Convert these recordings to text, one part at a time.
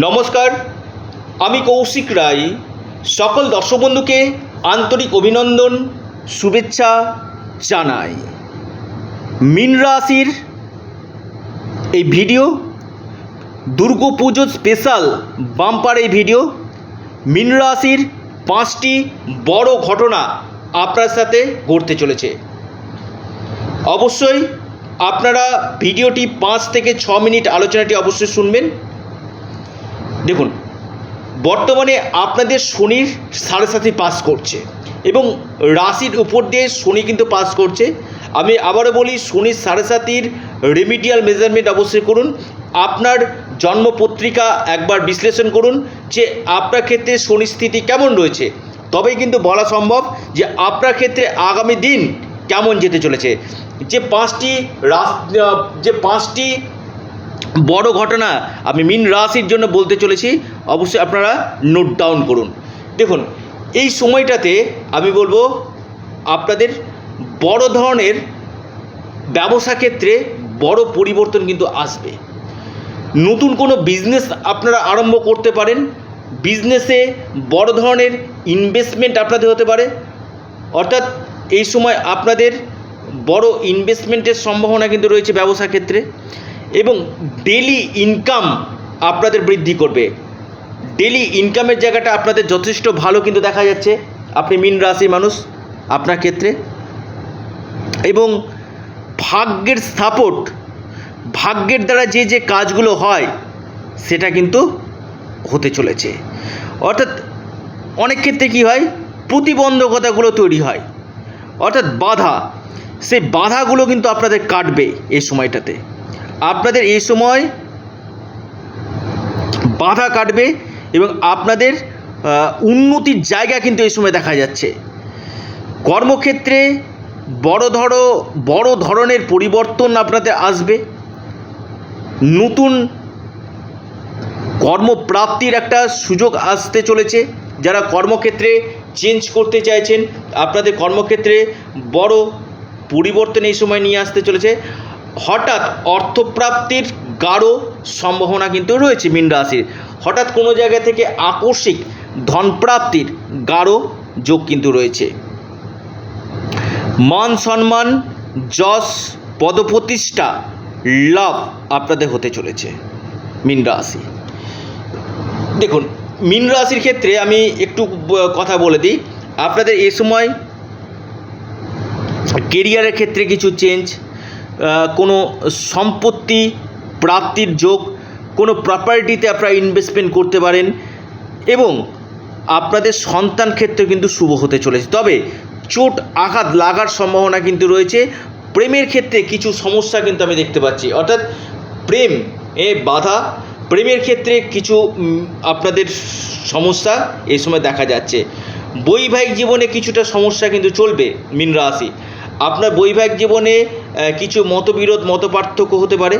নমস্কার, আমি কৌশিক রায়। সকল দর্শক বন্ধুকে আন্তরিক অভিনন্দন, শুভেচ্ছা জানাই। মিন রাশির এই ভিডিও দুর্গাপুজো স্পেশাল বাম্পার এই ভিডিও, মিন রাশির পাঁচটি বড় ঘটনা আপনার সাথে ঘটতে চলেছে। অবশ্যই আপনারা ভিডিওটি পাঁচ থেকে ছ মিনিট আলোচনাটি অবশ্যই শুনবেন। দেখুন, বর্তমানে আপনাদের শনির সাড়ে সাথে পাস করছে এবং রাশির উপর দিয়ে শনি কিন্তু পাস করছে। আমি আবারও বলি, শনির সাড়ে সাতির রেমিডিয়াল মেজারমেন্ট অবশ্যই করুন। আপনার জন্মপত্রিকা একবার বিশ্লেষণ করুন যে আপনার ক্ষেত্রে শনি স্থিতি কেমন রয়েছে। তবেই কিন্তু বলা সম্ভব যে আপনার ক্ষেত্রে আগামী দিন কেমন যেতে চলেছে। যে পাঁচটি যে পাঁচটি বড় ঘটনা আমি মিন রাশির জন্য বলতে চলেছি। অবশ্যই আপনারা নোট ডাউন করুন। দেখুন, এই সময়টাতে আমি বলব, আপনাদের বড় ধরনের ব্যবসা ক্ষেত্রে বড় পরিবর্তন কিন্তু আসবে। নতুন কোনো বিজনেস আপনারা আরম্ভ করতে পারেন। বিজনেসে বড় ধরনের ইনভেস্টমেন্ট আপনাদের হতে পারে। অর্থাৎ এই সময় আপনাদের বড় ইনভেস্টমেন্টের সম্ভাবনা কিন্তু রয়েছে ব্যবসা ক্ষেত্রে। এবং ডেলি ইনকাম আপনাদের বৃদ্ধি করবে। ডেলি ইনকামের জায়গাটা আপনাদের যথেষ্ট ভালো কিন্তু দেখা যাচ্ছে। আপনি মিন রাশি মানুষ, আপনার ক্ষেত্রে। এবং ভাগ্যের সাপোর্ট ভাগ্যের দ্বারা যে যে কাজগুলো হয়, সেটা কিন্তু হতে চলেছে। অর্থাৎ অনেক ক্ষেত্রে কী হয়? প্রতিবন্ধকতাগুলো তৈরি হয়। অর্থাৎ বাধা, সেই বাধাগুলো কিন্তু আপনাদের কাটবে এই সময়টাতে। আপনাদের এই সময় বাধা কাটবে এবং আপনাদের উন্নতির জায়গা কিন্তু এই সময় দেখা যাচ্ছে। কর্মক্ষেত্রে বড় ধরো, বড় ধরনের পরিবর্তন আপনাদের আসবে। নতুন কর্মপ্রাপ্তির একটা সুযোগ আসতে চলেছে। যারা কর্মক্ষেত্রে চেঞ্জ করতে চাইছেন, আপনাদের কর্মক্ষেত্রে বড় পরিবর্তন এই সময় নিয়ে আসতে চলেছে। হঠাৎ অর্থপ্রাপ্তির গাঢ় সম্ভাবনা কিন্তু রয়েছে মীন রাশির। হঠাৎ কোনো জায়গা থেকে আকস্মিক ধনপ্রাপ্তির গাঢ় যোগ কিন্তু রয়েছে। মান সম্মান, যশ, পদপ্রতিষ্ঠা, লাভ আপনাদের হতে চলেছে মীন রাশি। দেখুন, মীন রাশির ক্ষেত্রে আমি একটু কথা বলে দিই। আপনাদের এ সময় কেরিয়ারের ক্ষেত্রে কিছু চেঞ্জ কোনো সম্পত্তি, প্রাপ্তির যোগ, কোনো প্রপার্টিতে আপনারা ইনভেস্টমেন্ট করতে পারেন এবং আপনাদের সন্তান ক্ষেত্রে কিন্তু শুভ হতে চলেছে। তবে চোট, আঘাত লাগার সম্ভাবনা কিন্তু রয়েছে। প্রেমের ক্ষেত্রে কিছু সমস্যা কিন্তু আমি দেখতে পাচ্ছি। অর্থাৎ প্রেম, এ বাধা। প্রেমের ক্ষেত্রে কিছু আপনাদের সমস্যা এই সময় দেখা যাচ্ছে। বৈবাহিক জীবনে কিছুটা সমস্যা কিন্তু চলবে মীন রাশি। আপনার বৈবাহিক জীবনে কিছু মতবিরোধ, মতপার্থক্য হতে পারে।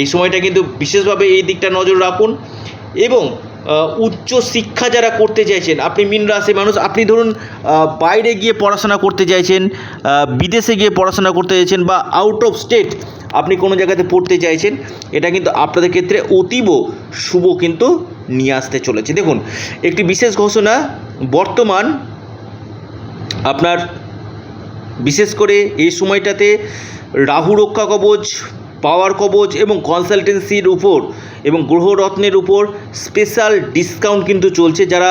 এই সময়টা কিন্তু বিশেষভাবে এই দিকটা নজর রাখুন। এবং উচ্চ শিক্ষা যারা করতে চাইছেন, আপনি মিন রাশি মানুষ, আপনি ধরুন বাইরে গিয়ে পড়াশোনা করতে চাইছেন বিদেশে গিয়ে পড়াশোনা করতে চাইছেন বা আউট অফ স্টেট আপনি কোনো জায়গাতে পড়তে চাইছেন, এটা কিন্তু আপনাদের ক্ষেত্রে অতীব শুভ কিন্তু নিয়ে আসতে চলেছে। দেখুন, একটি বিশেষ ঘোষণা, বর্তমান আপনার বিশেষ করে এই সময়টাতে রাহু রক্ষা কবচ, পাওয়ার কবচ এবং কনসালটেন্সির উপর এবং গ্রহরত্নের উপর স্পেশাল ডিসকাউন্ট কিন্তু চলছে। যারা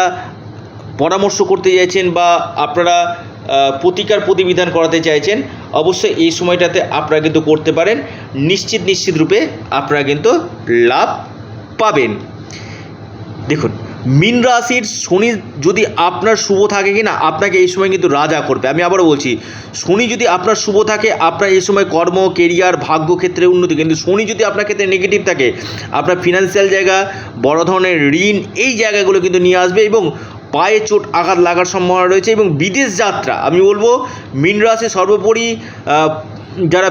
পরামর্শ করতে চাইছেন বা আপনারা প্রতিকার প্রতিবিধান করাতে চাইছেন, অবশ্যই এই সময়টাতে আপনারা কিন্তু করতে পারেন। নিশ্চিত নিশ্চিত রূপে আপনারা কিন্তু লাভ পাবেন। দেখুন মিন রাশির শনি যদি আপনার শুভ থাকে কি না আপনাকে এই সময় কিন্তু রাজা করবে। আমি আবারও বলছি, শনি যদি আপনার শুভ থাকে, আপনার এই সময় কর্ম কেরিয়ার ভাগ্য ক্ষেত্রে উন্নতি। কিন্তু শনি যদি আপনার ক্ষেত্রে নেগেটিভ থাকে, আপনার ফিনান্সিয়াল জায়গা, বড় ধরনের ঋণ, এই জায়গাগুলো কিন্তু নিয়ে আসবে এবং পায়ে চোট আঘাত লাগার সম্ভাবনা রয়েছে এবং বিদেশ যাত্রা, আমি বলব, মিন রাশি সর্বোপরি যারা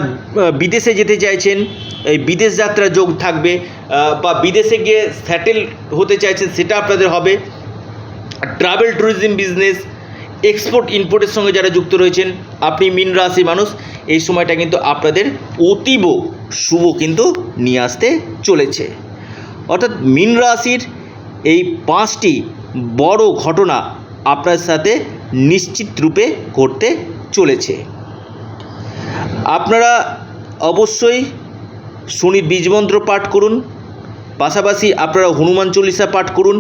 বিদেশে যেতে চাইছেন, এই বিদেশ যাত্রা যোগ থাকবে বা বিদেশে গিয়ে স্যাটেল হতে চাইছেন, সেটা আপনাদের হবে। ট্রাভেল ট্যুরিজম বিজনেস এক্সপোর্ট ইম্পোর্টের সঙ্গে যারা যুক্ত রয়েছেন, আপনি মিন রাশি মানুষ, এই সময়টা কিন্তু আপনাদের অতীব শুভ কিন্তু নিয়ে আসতে চলেছে। অর্থাৎ মীন রাশির এই পাঁচটি বড় ঘটনা আপনার সাথে নিশ্চিত রূপে ঘটতে চলেছে। আপনারা অবশ্যই শনির বীজমন্ত্র পাঠ করুন, পাশাপাশি আপনারা হনুমান চল্লিশা পাঠ করুন,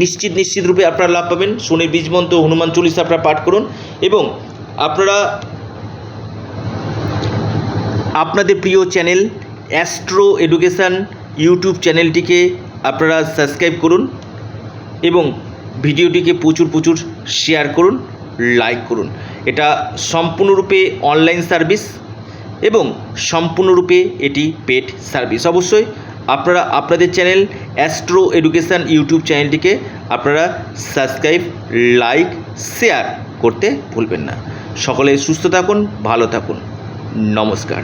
নিশ্চিত নিশ্চিত রূপে আপনারা লাভ পাবেন। শনির বীজমন্ত্র, হনুমান চল্লিশা আপনারা পাঠ করুন এবং আপনারা আপনাদের প্রিয় চ্যানেল অ্যাস্ট্রো এডুকেশান ইউটিউব চ্যানেলটিকে আপনারা সাবস্ক্রাইব করুন এবং ভিডিওটিকে প্রচুর প্রচুর শেয়ার করুন, লাইক করুন। এটা সম্পূর্ণরূপে অনলাইন সার্ভিস। এবং সম্পূর্ণরূপে এটি পেড সার্ভিস। অবশ্যই আপনারা আপনাদের চ্যানেল অ্যাস্ট্রো এডুকেশান ইউটিউব চ্যানেলটিকে আপনারা সাবস্ক্রাইব, লাইক, শেয়ার করতে ভুলবেন না। সকলে সুস্থ থাকুন, ভালো থাকুন। নমস্কার।